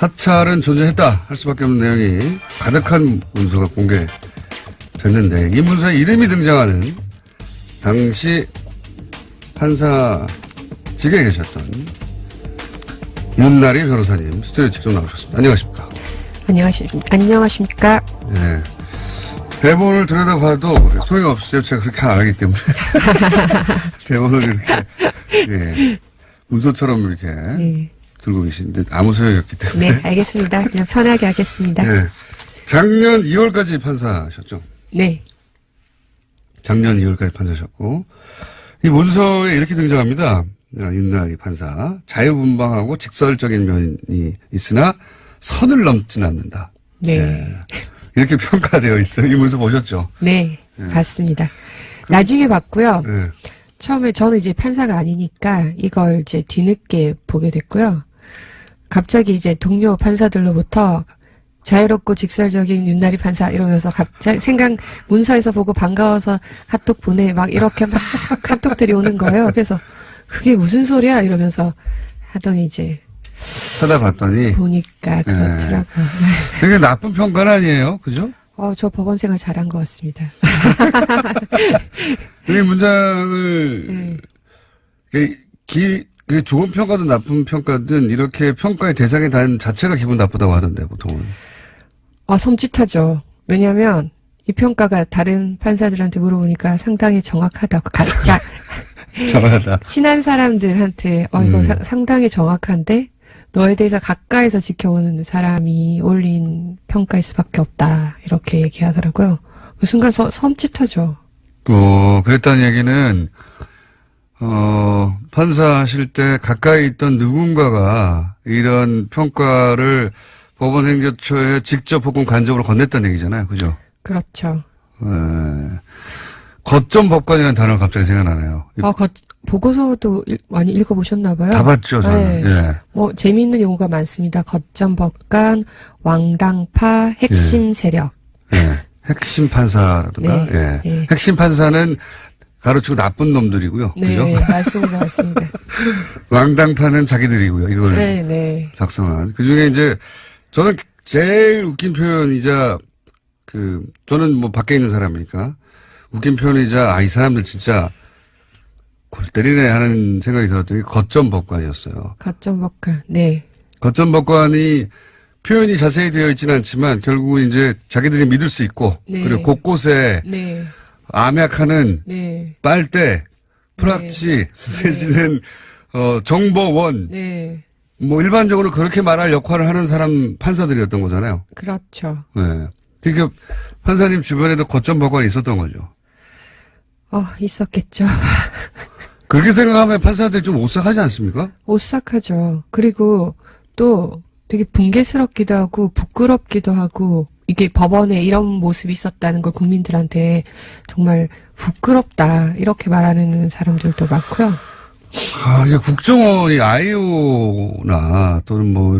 사찰은 존재했다 할 수밖에 없는 내용이 가득한 문서가 공개됐는데 이 문서에 이름이 등장하는 당시 판사직에 계셨던 윤나리 변호사님 스튜디오에 직접 나오셨습니다. 안녕하십니까? 안녕하시, 안녕하십니까. 예. 대본을 들여다봐도 소용이 없어요. 제가 그렇게 안 하기 때문에. 대본을 이렇게, 예. 문서처럼 이렇게 네. 들고 계시는데 아무 소용이 없기 때문에. 네, 알겠습니다. 그냥 편하게 하겠습니다. 예. 작년 2월까지 판사셨죠? 네. 작년 2월까지 판사셨고. 이 문서에 이렇게 등장합니다. 아, 윤나리 판사. 자유분방하고 직설적인 면이 있으나 선을 넘진 않는다. 네. 예. 이렇게 평가되어 있어요. 이 문서 보셨죠? 네. 봤습니다. 나중에 봤고요. 예. 처음에 저는 이제 판사가 아니니까 이걸 이제 뒤늦게 보게 됐고요. 갑자기 이제 동료 판사들로부터 자유롭고 직설적인 윤나리 판사 이러면서 갑자기 생각 문서에서 보고 반가워서 카톡 보내 막 이렇게 막 카톡들이 오는 거예요. 그래서 그게 무슨 소리야 이러면서 하더니 이제 찾아봤더니 보니까 그렇더라고요. 되게 나쁜 평가는 아니에요. 그죠? 어, 저 법원 생활 잘한 것 같습니다. 이 문장을 네. 그 기, 그 좋은 평가든 나쁜 평가든 이렇게 평가의 대상이 단 자체가 기분 나쁘다고 하던데 보통은. 아, 섬찟하죠. 왜냐면, 이 평가가 다른 판사들한테 물어보니까 상당히 정확하다고. 가, 야, 정하다. 친한 사람들한테, 어, 이거 음. 사- 상당히 정확한데, 너에 대해서 가까이서 지켜오는 사람이 올린 평가일 수밖에 없다. 이렇게 얘기하더라고요. 그 순간 서, 섬찟하죠. 어, 그랬다는 얘기는 어, 판사하실 때 가까이 있던 누군가가 이런 평가를 법원 행정처에 직접 혹은 간접으로 건넸다는 얘기잖아요. 그죠? 그렇죠. 예. 거점 법관이라는 단어가 갑자기 생각나네요. 아, 거, 보고서도 읽- 많이 읽어보셨나봐요. 다 봤죠, 저는. 네. 예. 뭐 재미있는 용어가 많습니다. 거점 법관, 왕당파, 핵심 세력. 예. 핵심 판사라든가, 네, 예. 예. 핵심 판사는 가로치고 나쁜 놈들이고요. 네, 그죠? 맞습니다, 맞습니다. 왕당파는 자기들이고요. 이걸 네, 네, 작성한. 그 중에 이제, 저는 제일 웃긴 표현이자, 그, 저는 뭐 밖에 있는 사람이니까, 웃긴 표현이자, 아, 이 사람들 진짜, 골 때리네 하는 생각이 들었던 게 거점 법관이었어요. 거점 법관. 네, 거점 법관이 표현이 자세히 되어 있지는 않지만, 결국은 이제 자기들이 믿을 수 있고, 네. 그리고 곳곳에 네, 암약하는 네, 빨대, 프락치, 내지는, 어, 정보원, 네, 뭐 일반적으로 그렇게 말할 역할을 하는 사람 판사들이었던 거잖아요. 그렇죠. 네. 그러니까 판사님 주변에도 거점 법관이 있었던 거죠. 어, 있었겠죠. 그렇게 생각하면 판사들 좀 오싹하지 않습니까? 오싹하죠. 그리고 또 되게 붕괴스럽기도 하고 부끄럽기도 하고 이게 법원에 이런 모습이 있었다는 걸 국민들한테 정말 부끄럽다 이렇게 말하는 사람들도 많고요. 아, 이게 국정원이 아이오나 또는 뭐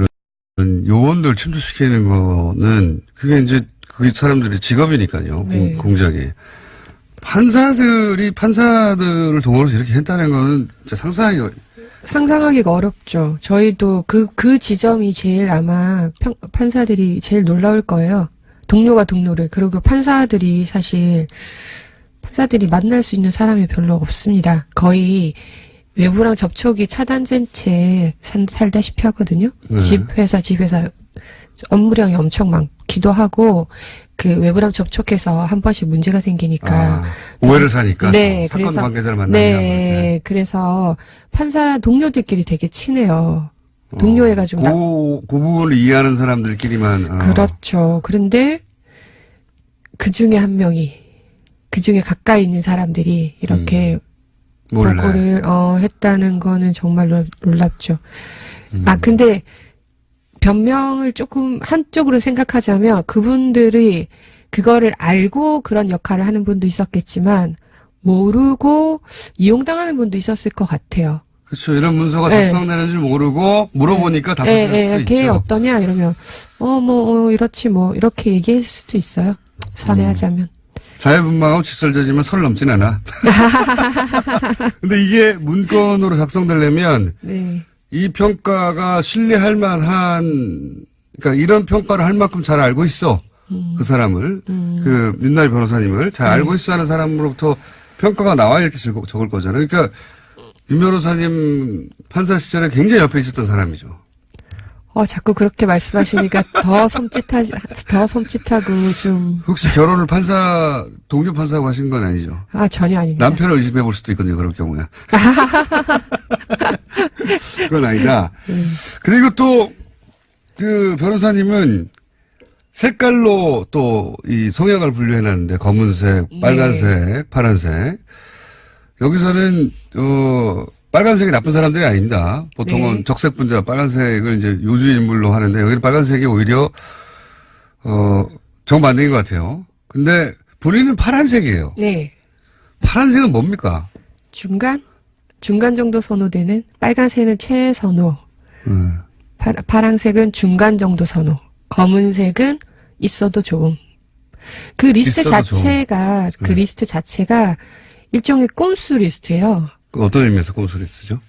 이런 요원들 침투시키는 거는 그게 이제 그 사람들의 직업이니까요. 네. 공, 공작이. 판사들이 판사들을 동원해서 이렇게 했다는 거는 진짜 상상하기 상상하기가 어렵죠. 저희도 그, 그 지점이 제일 아마 평- 판사들이 제일 놀라울 거예요. 동료가 동료를. 그리고 판사들이 사실, 판사들이 만날 수 있는 사람이 별로 없습니다. 거의 외부랑 접촉이 차단된 채 산- 살다시피 하거든요. 네. 집, 회사, 집, 회사. 업무량이 엄청 많기도 하고, 그 외부랑 접촉해서 한 번씩 문제가 생기니까. 아, 오해를 사니까 네, 사건 그래서- 관계자를 만나면 네, 그래서 판사 동료들끼리 되게 친해요. 동료해가지고 나- 그, 그 부분을 이해하는 사람들끼리만 어. 그렇죠. 그런데 그 중에 한 명이 그 중에 가까이 있는 사람들이 이렇게 몰래. 보고를 어, 했다는 거는 정말 놀- 놀랍죠. 음. 아 근데 변명을 조금 한쪽으로 생각하자면 그분들이 그거를 알고 그런 역할을 하는 분도 있었겠지만 모르고 이용당하는 분도 있었을 것 같아요. 그렇죠. 이런 문서가 네. 작성되는 줄 모르고 물어보니까 예, 할 예, 수도 걔 있죠. 어떠냐 이러면 어 뭐 어, 이렇지 뭐 이렇게 얘기할 수도 있어요. 선회하자면. 자유분방하고 직설적이지만 설 넘진 않아. 근데 이게 문건으로 작성되려면 네. 이 평가가 신뢰할 만한, 그러니까 이런 평가를 할 만큼 잘 알고 있어. 그 사람을, 그 윤날 변호사님을 잘 알고 있어 하는 사람으로부터 평가가 나와야 이렇게 적을, 적을 거잖아요. 그러니까 윤 변호사님 판사 시절에 굉장히 옆에 있었던 사람이죠. 어, 자꾸 그렇게 말씀하시니까 더 섬찟하지, 더 섬찟하고 좀, 혹시 결혼을 판사, 동료 판사하고 하신 건 아니죠? 아, 전혀 아닙니다. 남편을 의심해 볼 수도 있거든요, 그럴 경우에. 그건 아니다. 그리고 또, 그 변호사님은 색깔로 또 이 성향을 분류해 놨는데, 검은색, 네. 빨간색, 파란색. 여기서는, 어, 빨간색이 나쁜 사람들이 아닙니다. 보통은 네. 적색 분자 빨간색을 이제 요주 인물로 하는데, 여기는 빨간색이 오히려, 어, 정반대인 것 같아요. 근데 본인은 파란색이에요. 네. 파란색은 뭡니까? 중간? 중간 정도 선호되는 빨간색은 최선호, 음. 파, 파란색은 중간 정도 선호, 검은색은 있어도 좋음. 그 리스트 있어도 좋음. 자체가, 그 네. 리스트 자체가 일종의 꼼수 리스트예요. 그 어떤 의미에서 꼼수리 쓰죠?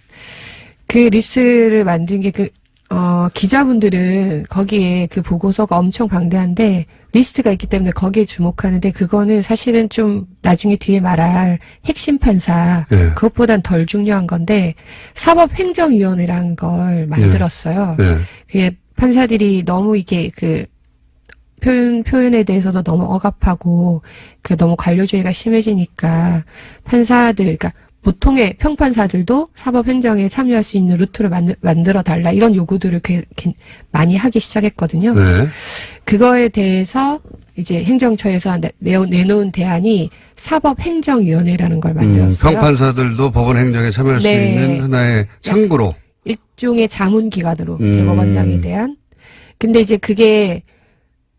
그 리스트를 만든 게 그, 어, 기자분들은 거기에 그 보고서가 엄청 방대한데 리스트가 있기 때문에 거기에 주목하는데 그거는 사실은 좀 나중에 뒤에 말할 핵심 판사 네. 그것보단 덜 중요한 건데 사법행정위원회라는 걸 만들었어요. 네. 그게 판사들이 너무 이게 그 표현 표현에 대해서도 너무 억압하고 그 너무 관료주의가 심해지니까 판사들 그러니까 보통의 평판사들도 사법행정에 참여할 수 있는 루트를 만들, 만들어 달라 이런 요구들을 많이 하기 시작했거든요. 네. 그거에 대해서 이제 행정처에서 내, 내놓은 대안이 사법행정위원회라는 걸 음, 만들었어요. 평판사들도 법원 행정에 참여할 수 네. 있는 하나의 창구로. 일종의 자문기관으로 음. 대법원장에 대한. 근데 이제 그게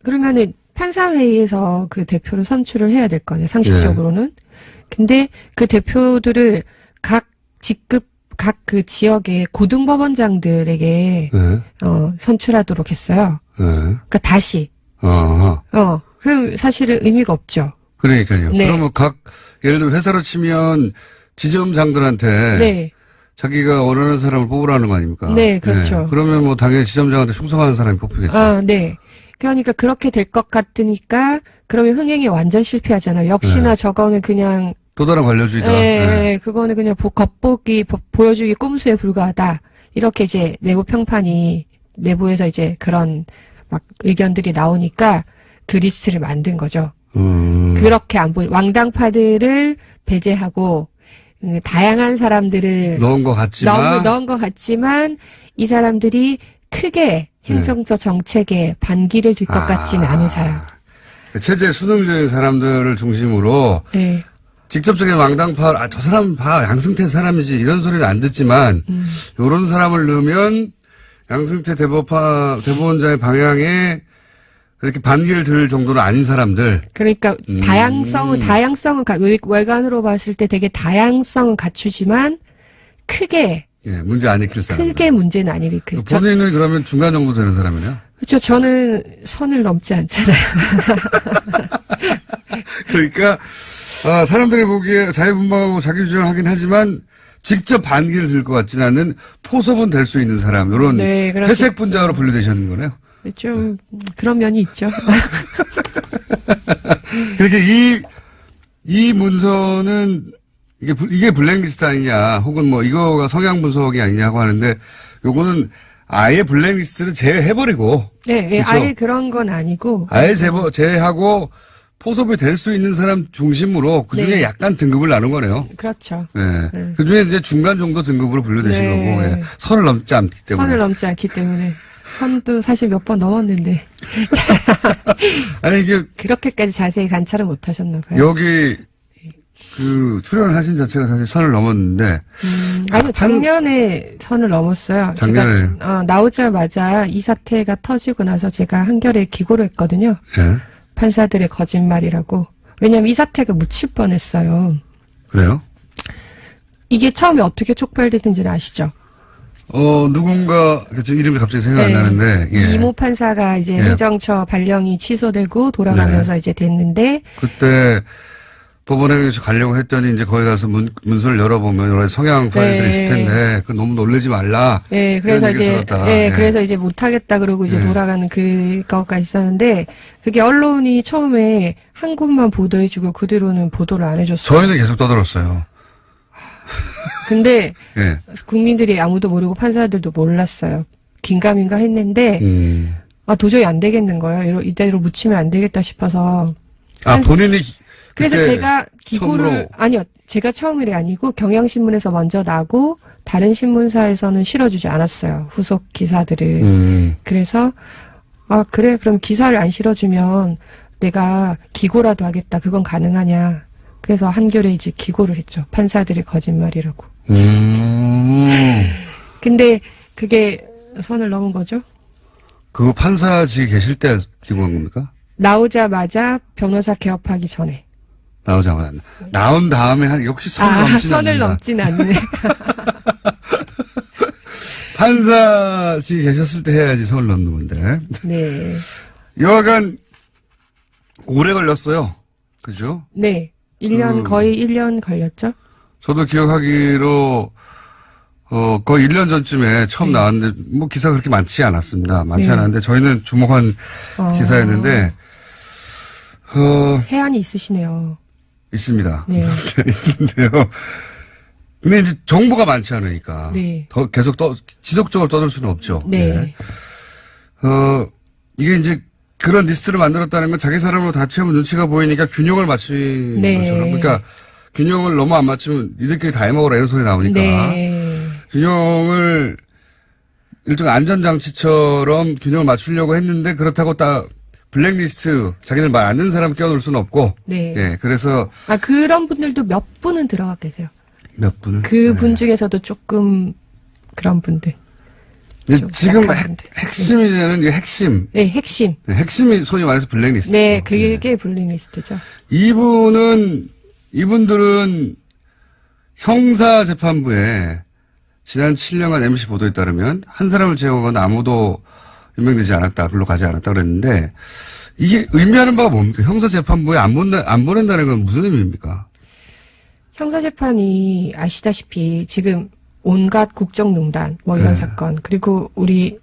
그러면은 판사회의에서 그 대표를 선출을 해야 될 거냐 상식적으로는. 네. 근데 그 대표들을 각 직급 각 그 지역의 고등법원장들에게 네. 어, 선출하도록 했어요. 네. 그러니까 다시 어, 어 그럼 사실은 의미가 없죠. 그러니까요. 네. 그러면 각, 예를 들어 회사로 치면 지점장들한테 네. 자기가 원하는 사람을 뽑으라는 거 아닙니까? 네, 그렇죠. 그러면 뭐 당연히 지점장한테 충성하는 사람이 뽑히겠죠. 아, 네. 그러니까 그렇게 될 것 같으니까 그러면 흥행이 완전 실패하잖아요. 역시나 네. 저거는 그냥 또 다른 관료주의다. 예, 네. 예, 그거는 그냥 보- 겉보기 보- 보여주기 꼼수에 불과하다. 이렇게 이제 내부 평판이 내부에서 이제 그런 막 의견들이 나오니까 그 리스트를 만든 거죠. 음. 그렇게 안 보이 왕당파들을 배제하고 음, 다양한 사람들을 넣은 것 같지만. 너무 넣은 것 같지만 이 사람들이 크게 행정적 정책에 반기를 들것 네. 아. 같지는 않은 사람. 체제 수능적인 사람들을 중심으로 네. 직접적인 왕당파, 아, 저 사람 봐, 양승태 사람이지, 이런 소리는 안 듣지만, 음. 요런 사람을 넣으면, 양승태 대법파, 대법원장의 방향에, 이렇게 반기를 들 정도는 아닌 사람들. 그러니까 음. 다양성은 다양성은 외관으로 봤을 때 되게 다양성은 갖추지만 크게 예, 문제 안 일으킬 사람. 크게 문제는 안 일으키죠. 저- 본인은 그러면 중간 정도 되는 사람이네요. 그렇죠. 저는 선을 넘지 않잖아요. 그러니까, 아, 사람들이 보기에 자유분방하고 자기 주장을 하긴 하지만, 직접 반기를 들 것 같지는 않은 포섭은 될 수 있는 사람, 요런 네, 회색. 분자로 분류되시는 거네요. 좀 그런 면이 있죠. 그러니까 이, 이 문서는 이게, 부- 이게 블랙리스트 아니냐, 혹은 뭐 이거가 성향 분석이 아니냐고 하는데, 요거는 아예 블랙리스트를 제외해버리고, 네, 예, 그쵸. 아예 그런 건 아니고. 아예 제보, 제외하고 포섭이 될 수 있는 사람 중심으로 그 중에 네. 약간 등급을 나눈 거네요. 그렇죠. 네. 네. 그 중에 이제 중간 정도 등급으로 분류되신 네. 거고, 예. 선을 넘지 않기 때문에. 선을 넘지 않기 때문에. 선도 사실 몇 번 넘었는데 아니, 이게 그렇게까지 자세히 관찰을 못 하셨나 봐요. 여기 그 출연하신 자체가 사실 선을 넘었는데, 음, 아니 요, 작년에 선을 넘었어요. 작년에. 제가 어, 나오자마자 이 사태가 터지고 나서 제가 한결에 기고를 했거든요. 예. 판사들의 거짓말이라고. 왜냐면 이 사태가 묻힐 뻔했어요. 그래요? 이게 처음에 어떻게 촉발됐는지는 아시죠? 어, 누군가, 그 이름이 갑자기 생각 안 네. 나는데, 예. 이모 판사가 이제 예. 행정처 발령이 취소되고 돌아가면서 이제 됐는데 그때 법원에서 가려고 했더니 이제 거기 가서 문, 문서를 열어보면 여러 성향 파일들이 네. 있을 텐데 그 너무 놀라지 말라. 예, 그래서 이제. 예, 예. 그래서 이제 못 하겠다 그러고 이제 예. 돌아가는 그거가 있었는데, 그게 언론이 처음에 한 곳만 보도해주고 그 뒤로는 보도를 안 해줬어요. 저희는 계속 떠들었어요. 근데 예. 국민들이 아무도 모르고 판사들도 몰랐어요. 긴가민가 했는데, 음. 아, 도저히 안 되겠는 거예요. 이대로 묻히면 안 되겠다 싶어서. 아, 한- 본인이 그래서 제가 기고를, 처음으로- 아니요. 제가 처음이 아니고 경향신문에서 먼저 나고, 다른 신문사에서는 실어주지 않았어요. 후속 기사들을. 음. 그래서 아 그래 그럼 기사를 안 실어주면 내가 기고라도 하겠다 그건 가능하냐 그래서 한겨레 이제 기고를 했죠 판사들의 거짓말이라고 음. 근데 그게 선을 넘은 거죠 그거 판사직에 계실 때 기고한 겁니까? 나오자마자 변호사 개업하기 전에 나오자마자. 나온 다음에 한, 역시 선을 아 넘지는 선을. 넘진 않네 판사직에 계셨을 때 해야지 선을 넘는 건데. 네 여하간, 오래 걸렸어요. 그죠? 네. 1년 음. 거의 1년 걸렸죠 저도 기억하기로, 어, 거의 1년 전쯤에 처음 네. 나왔는데, 뭐 기사가 그렇게 많지 않았습니다. 많지 네. 않았는데, 저희는 주목한 어, 기사였는데, 어, 해안이 있으시네요 있습니다. 네 있는데요. 근데 이제 정보가 많지 않으니까. 네. 더 계속 떠, 지속적으로 떠들 수는 없죠. 네. 어, 이게 이제 그런 리스트를 만들었다는 건 자기 사람으로 다 채우면 눈치가 보이니까 균형을 맞춘 네. 거죠. 그러니까 균형을 너무 안 맞추면 니들끼리 다 해먹으라 이런 소리 나오니까. 네. 균형을 일종 안전장치처럼 균형을 맞추려고 했는데 그렇다고 딱 블랙리스트 자기들 말 안 듣는 사람 껴놓을 수는 없고. 네. 예, 그래서 아 그런 분들도 몇 분은 들어가 계세요. 몇 분은. 그분 네. 중에서도 조금 그런 분들. 지금 핵. 핵심이 되는 이게 핵심. 네, 핵심. 네, 핵심이 소위 말해서 블랙리스트. 네, 그게 블랙리스트죠. 이분은, 이분들은 형사 재판부에 지난 7년간 MC 보도에 따르면 한 사람을 제외하고는 아무도 임명되지 않았다, 글로 가지 않았다 그랬는데 이게 의미하는 바가 뭡니까? 형사재판부에 안, 보내, 안 보낸다는 건 무슨 의미입니까? 형사재판이 아시다시피 지금 온갖 국정농단 뭐 이런 네. 사건 그리고 우리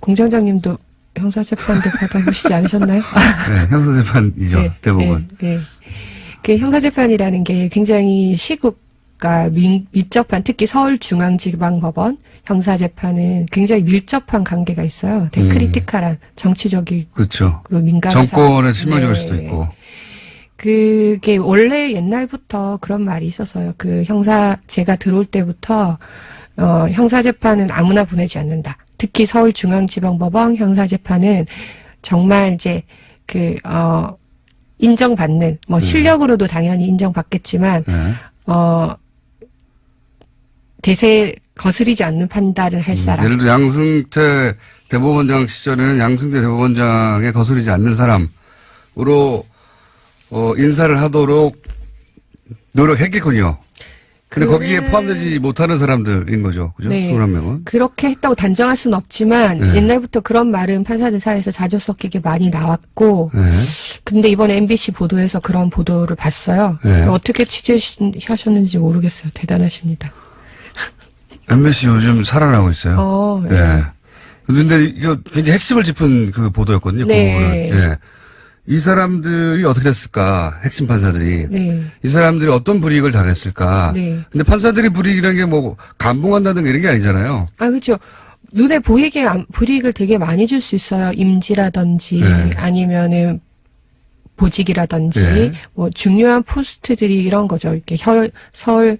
공장장님도 형사재판도 받아보시지 않으셨나요? 네, 형사재판이죠, 네, 대부분. 네, 네. 그 형사재판이라는 게 굉장히 시국 과 민- 밀접한 특히 서울중앙지방법원 형사재판은 굉장히 밀접한 관계가 있어요. 되게 음. 크리티컬한 정치적이고 그렇죠. 민감한 정권에. 실망적일 네. 수도 있고. 그게 원래 옛날부터 그런 말이 있었어요. 그 형사 제가 들어올 때부터 어 형사 재판은 아무나 보내지 않는다. 특히 서울중앙지방법원 형사 재판은 정말 이제 그어 인정받는 뭐 실력으로도 당연히 인정받겠지만 네. 어 대세 거스리지 않는 판단을 할 사람. 예를 들어 양승태 대법원장 시절에는 양승태 대법원장에 거스르지 않는 사람으로 어, 인사를 하도록 노력했겠군요. 근데 거기에 포함되지 못하는 사람들인 거죠. 그죠? 네. 21명은. 그렇게 했다고 단정할 수는 없지만 네. 옛날부터 그런 말은 판사들 사이에서 자주 섞이게 많이 나왔고 네. 근데 이번에 MBC 보도에서 그런 보도를 봤어요. 네. 어떻게 취재하셨는지 모르겠어요. 대단하십니다. MBC 요즘 살아나고 있어요. 어, 예. 예. 근데 이거 굉장히 핵심을 짚은 그 보도였거든요. 그 네. 예. 이 사람들이 어떻게 됐을까? 핵심 판사들이. 네. 이 사람들이 어떤 불이익을 당했을까? 네. 근데 판사들이 불이익이라는 게 뭐 감봉한다든가 이런 게 아니잖아요. 아, 그렇죠. 눈에 보이게 안- 불이익을 되게 많이 줄 수 있어요. 임지라든지 네. 아니면은 보직이라든지 네. 뭐 중요한 포스트들이 이런 거죠. 이렇게 혀, 서울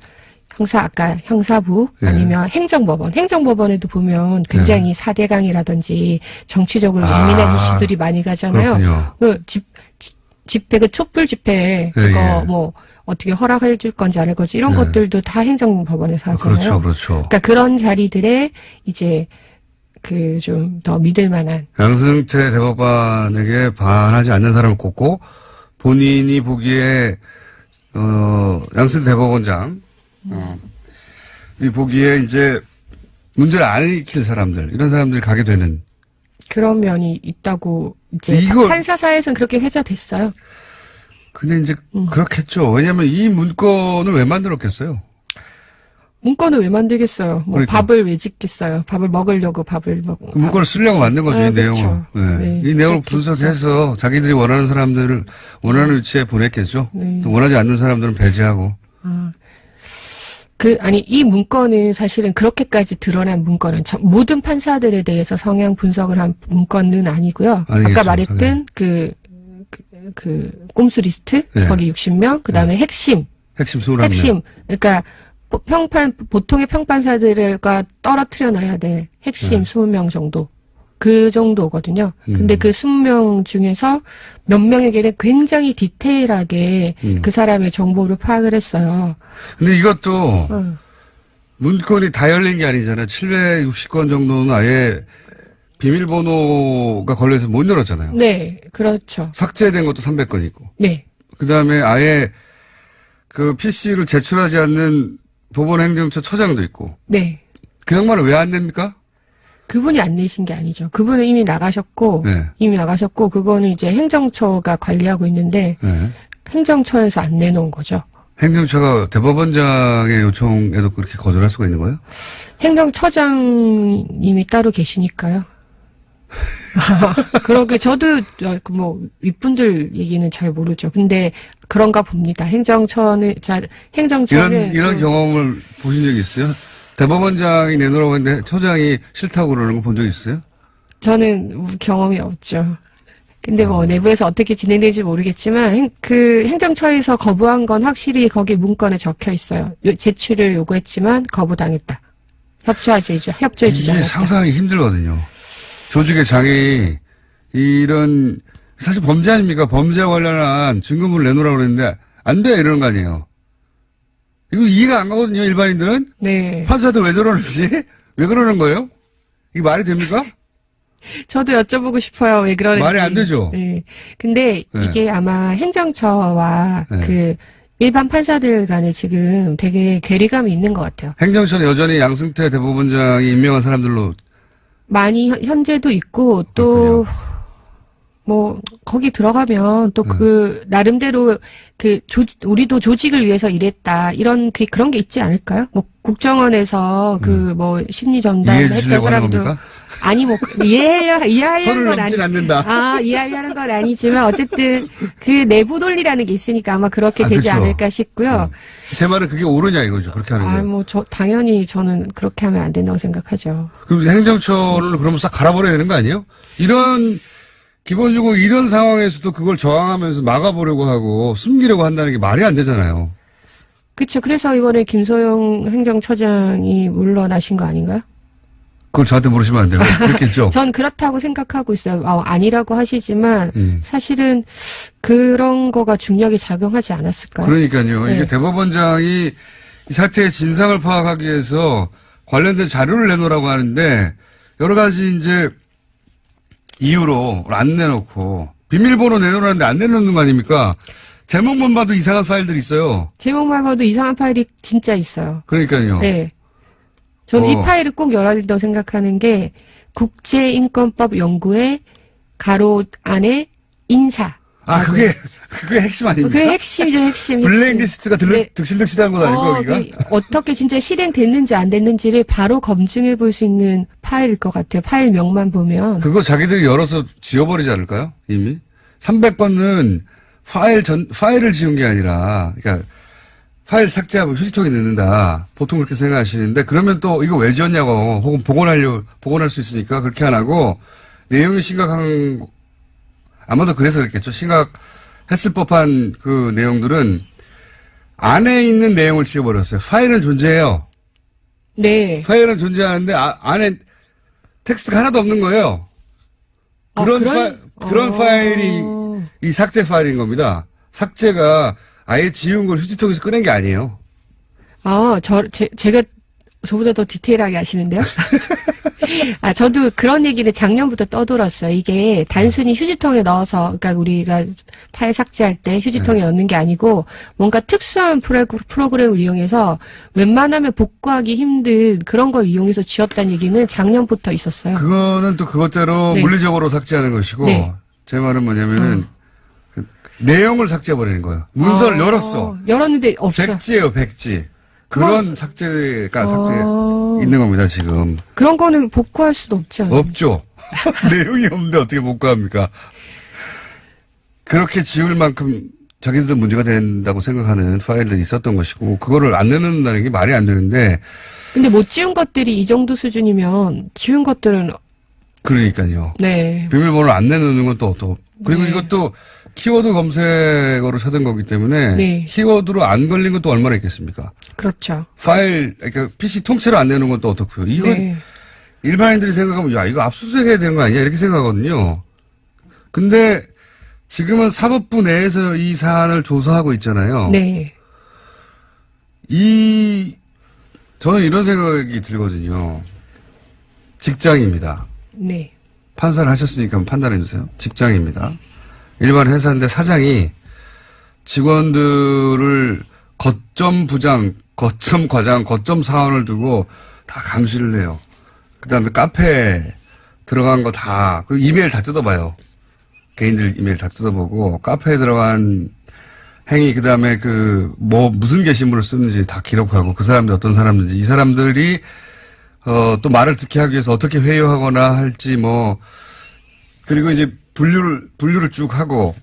형사 아까 형사부 네. 아니면 행정법원 행정법원에도 보면 굉장히 사대강이라든지 정치적으로 아, 예민한 이슈들이 많이 가잖아요. 그 집, 지- 집회 그 촛불 집회 그거 예, 예. 뭐 어떻게 허락해 줄 건지 안 할 건지 이런 네. 것들도 다 행정법원에서 아, 하잖아요. 그렇죠, 그렇죠. 그러니까 그런 자리들에 이제 그 좀 더 믿을 만한 양승태 대법관에게 반하지 않는 사람을 꼽고 본인이 보기에 어 양승태 대법원장 어, 이 보기에 이제 문제를 안 일으킬 사람들 이런 사람들이 가게 되는 그런 면이 있다고 이제 판사사에서는 그렇게 회자됐어요. 근데 이제 음. 그렇겠죠. 왜냐하면 이 문건을 왜 만들었겠어요? 문건을 왜 만들겠어요? 뭐 그러니까. 밥을 왜 짓겠어요? 밥을 먹으려고 밥을 먹. 그 문건을 쓰려고 만든 거죠, 아, 이 내용을. 그렇죠. 네. 네, 이 내용을. 분석해서 자기들이 원하는 사람들을 원하는 위치에 보냈겠죠. 네. 또 원하지 않는 사람들은 배제하고. 아. 그 아니 이 문건은 사실은 그렇게까지 드러난 문건은 저- 모든 판사들에 대해서 성향 분석을 한 문건은 아니고요. 아니겠죠, 아까 말했던 그, 그, 그 꼼수 리스트? 네. 거기 60명? 그다음에 핵심. 핵심 21명. 핵심. 그러니까 보- 평판 보통의 평판사들과 떨어뜨려 놔야 될 핵심 네. 20명 정도 그 정도거든요. 근데 음. 그 20명 중에서 몇 명에게는 굉장히 디테일하게 음. 그 사람의 정보를 파악을 했어요. 근데 이것도 어. 문건이 다 열린 게 아니잖아요. 760건 정도는 아예 비밀번호가 걸려서 못 열었잖아요. 네, 그렇죠. 삭제된 것도 300건 있고. 네, 그 다음에 아예 그 PC를 제출하지 않는 법원행정처 처장도 있고. 네. 그 양반은 왜안 냅니까? 그분이 안 내신 게 아니죠. 그분은 이미 나가셨고, 네. 이미 나가셨고, 그거는 이제 행정처가 관리하고 있는데, 네. 행정처에서 안 내놓은 거죠. 행정처가 대법원장의 요청에도 그렇게 거절할 수가 있는 거예요? 행정처장님이 따로 계시니까요. 그러게 저도 저, 그뭐 윗분들 얘기는 잘 모르죠. 근데 그런가 봅니다. 행정처는 자 행정처는 이런, 이런 그- 경험을 보신 적이 있어요? 대법원장이 내놓으라고 했는데 처장이 싫다고 그러는 거 본 적 있어요? 저는 경험이 없죠. 근데 뭐 아. 내부에서 어떻게 진행될지 모르겠지만 행, 그 행정처에서 거부한 건 확실히 거기 문건에 적혀 있어요. 요- 제출을 요구했지만 거부당했다. 협조하지 협조해주지 이게 않았다. 상상하기 힘들거든요. 조직의 장이 이런 사실 범죄 아닙니까? 범죄와 관련한 증거물을 내놓으라고 그랬는데 안 돼 이러는 거 아니에요. 이거 이해가 안 가거든요. 일반인들은 네. 판사들 왜 저러는지 왜 그러는 거예요? 이게 말이 됩니까? 저도 여쭤보고 싶어요. 왜 그러는지. 말이 안 되죠? 네. 근데 네. 이게 아마 행정처와 네. 그 일반 판사들 간에 지금 되게 괴리감이 있는 것 같아요. 행정처는 여전히 양승태 대법원장이 임명한 사람들로 많이 현- 현재도 있고 또 뭐 거기 들어가면 또 네. 그 나름대로 그 조, 우리도 조직을 위해서 일했다 이런 그 그런 게 있지 않을까요? 뭐 국정원에서 그뭐 심리 전담 했던 사람도? 아니 뭐 이해하려 이해하려는 건 아니 않는다. 아 이해하려는 건 아니지만 어쨌든 그 내부 논리라는 게 있으니까 아마 그렇게 아, 되지 그렇죠. 않을까 싶고요. 제 말은 그게 옳으냐 이거죠. 그렇게 하는 게. 아뭐 저 당연히 저는 그렇게 하면 안 된다고 생각하죠. 그럼 행정처를 그러면 싹 갈아버려야 되는 거 아니에요? 이런 기본적으로 이런 상황에서도 그걸 저항하면서 막아보려고 하고 숨기려고 한다는 게 말이 안 되잖아요. 그렇죠. 그래서 이번에 김소영 행정처장이 물러나신 거 아닌가요? 그걸 저한테 물으시면 안 되고 그렇겠죠. 전 그렇다고 생각하고 있어요. 아, 아니라고 하시지만 음. 사실은 그런 거가 중요하게 작용하지 않았을까요? 그러니까요. 네. 이게 대법원장이 이 사태의 진상을 파악하기 위해서 관련된 자료를 내놓으라고 하는데 여러 가지 이제 이유로 안 내놓고 비밀번호 내놓으라는데 안 내놓는 거 아닙니까? 제목만 봐도 이상한 파일들이 있어요. 제목만 봐도 이상한 파일이 진짜 있어요. 그러니까요. 네. 저는 어. 이 파일을 꼭 열어야 된다고 생각하는 게 국제인권법 연구의 가로 안에 인사. 아, 그게, 그게 핵심 아닙니까? 그게 핵심이죠, 핵심. 블랙리스트가 들, 네. 득실득실한 건 아니고, 어, 여기가? 그 어떻게 진짜 실행됐는지 안 됐는지를 바로 검증해 볼 수 있는 파일일 것 같아요. 파일명만 보면. 그거 자기들이 열어서 지워버리지 않을까요? 이미? 300건은 파일 전, 파일을 지운 게 아니라, 그러니까, 파일 삭제하고 휴지통에 넣는다. 보통 그렇게 생각하시는데, 그러면 또 이거 왜 지웠냐고, 혹은 복원하려, 복원할 수 있으니까 그렇게 안 하고, 내용이 심각한, 아마도 그래서 그랬겠죠. 심각했을 법한 그 내용들은 안에 있는 내용을 지워버렸어요. 파일은 존재해요. 네. 파일은 존재하는데 아- 안에 텍스트가 하나도 없는 거예요. 아, 그런, 그런- 파, 그런 어. 파일이 이 삭제 파일인 겁니다. 삭제가 아예 지운 걸 휴지통에서 꺼낸 게 아니에요. 아, 저, 제, 제가 저보다 더 디테일하게 아시는데요? 아, 저도 그런 얘기를 작년부터 떠돌았어요. 이게 단순히 휴지통에 넣어서, 그러니까 우리가 파일 삭제할 때 휴지통에 넣는 게 아니고, 뭔가 특수한 프로그- 프로그램을 이용해서 웬만하면 복구하기 힘든 그런 걸 이용해서 지웠다는 얘기는 작년부터 있었어요. 그거는 또 그것대로 네. 물리적으로 삭제하는 것이고, 네. 제 말은 뭐냐면은, 그 내용을 삭제해버리는 거예요. 문서를 어, 열었어. 열었는데 없어. 백지예요, 백지. 그런 삭제가 삭제 어. 있는 겁니다, 지금. 그런 거는 복구할 수도 없지 않아요? 없죠. 내용이 없는데 어떻게 복구합니까? 그렇게 지울 만큼 자기들도 문제가 된다고 생각하는 파일들이 있었던 것이고, 그거를 안 내놓는다는 게 말이 안 되는데, 근데 못 지운 것들이 이 정도 수준이면 지운 것들은 그러니까요. 네. 비밀번호를 안 내놓는 건 또, 또. 그리고 네. 이것도 키워드 검색어로 찾은 거기 때문에, 네. 키워드로 안 걸린 것도 얼마나 있겠습니까? 그렇죠. 파일, 그러니까 PC 통째로 안 내는 건또 어떻고요? 이건 네. 일반인들이 생각하면 야 이거 압수수색 해야 되는 거 아니야 이렇게 생각하거든요. 근데 지금은 사법부 내에서 이 사안을 조사하고 있잖아요. 네. 이 저는 이런 생각이 들거든요. 직장입니다. 네. 판사를 하셨으니까 판단해 주세요. 직장입니다. 일반 회사인데 사장이 직원들을 거점 부장, 거점 과장, 거점 사원을 두고 다 감시를 해요. 그 다음에 카페 들어간 거 다, 그리고 이메일 다 뜯어봐요. 개인들 이메일 다 뜯어보고, 카페에 들어간 행위, 그 다음에 그, 뭐, 무슨 게시물을 쓰는지 다 기록하고, 그 사람들이 어떤 사람인지, 이 사람들이, 어, 또 말을 듣게 하기 위해서 어떻게 회유하거나 할지, 뭐, 그리고 이제 분류를, 분류를 쭉 하고,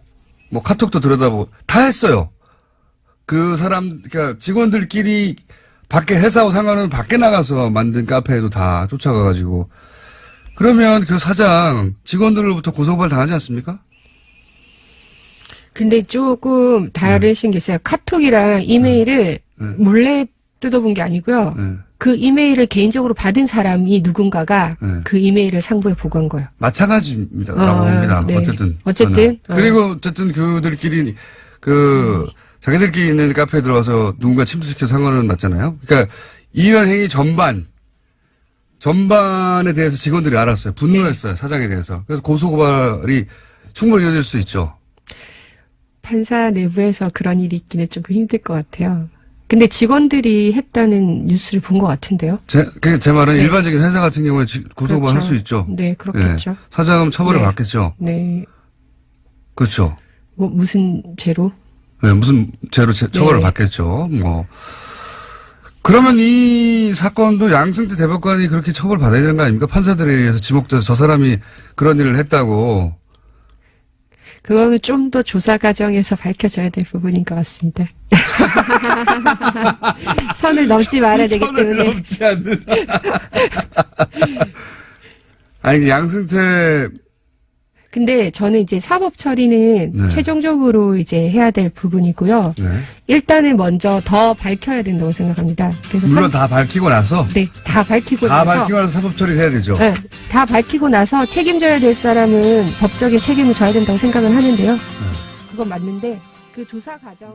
뭐 카톡도 들여다보고, 다 했어요. 그 사람, 그러니까 직원들끼리 밖에 회사하고 상관은 밖에 나가서 만든 카페에도 다 쫓아가가지고, 그러면 그 사장 직원들로부터 고소고발 당하지 않습니까? 근데 조금 다르신 게 있어요. 카톡이랑 이메일을 네. 몰래 뜯어본 게 아니고요. 네. 그 이메일을 개인적으로 받은 사람이 누군가가 네. 그 이메일을 상부에 보고한 거예요. 마찬가지입니다. 어, 라고 봅니다. 네. 어쨌든. 어쨌든. 어. 그리고 어쨌든 그들끼리, 그, 자기들끼리 있는 카페에 들어가서 누군가 침투시켜 상관은 맞잖아요. 그러니까 이런 행위 전반, 전반에 대해서 직원들이 알았어요. 분노했어요. 네. 사장에 대해서. 그래서 고소고발이 충분히 이어질 수 있죠. 판사 내부에서 그런 일이 있기는 조금 힘들 것 같아요. 근데 직원들이 했다는 뉴스를 본 것 같은데요. 제, 그제 말은 네. 일반적인 회사 같은 경우에 고소고발 할 그렇죠. 수 있죠. 네, 그렇겠죠. 예. 사장은 처벌을 네. 받겠죠. 네. 그렇죠. 뭐 무슨 죄로? 네, 무슨 죄로 제- 처벌을 네. 받겠죠. 뭐. 그러면 이 사건도 양승태 대법관이 그렇게 처벌 받아야 되는 거 아닙니까? 판사들에 의해서 지목돼서 저 사람이 그런 일을 했다고. 그거는 좀 더 조사 과정에서 밝혀져야 될 부분인 것 같습니다. 선을 넘지 말아야 되기 선을 때문에. 넘지 않는. 아니, 양승태, 근데 저는 이제 사법 처리는 네. 최종적으로 이제 해야 될 부분이고요. 네. 일단은 먼저 더 밝혀야 된다고 생각합니다. 그래서 물론 한- 다 밝히고 나서, 네, 다 밝히고 다 나서 밝히고 나서 사법 처리를 해야 되죠. 네, 다 밝히고 나서 책임져야 될 사람은 법적인 책임을 져야 된다고 생각은 하는데요. 그건 맞는데 그 조사 과정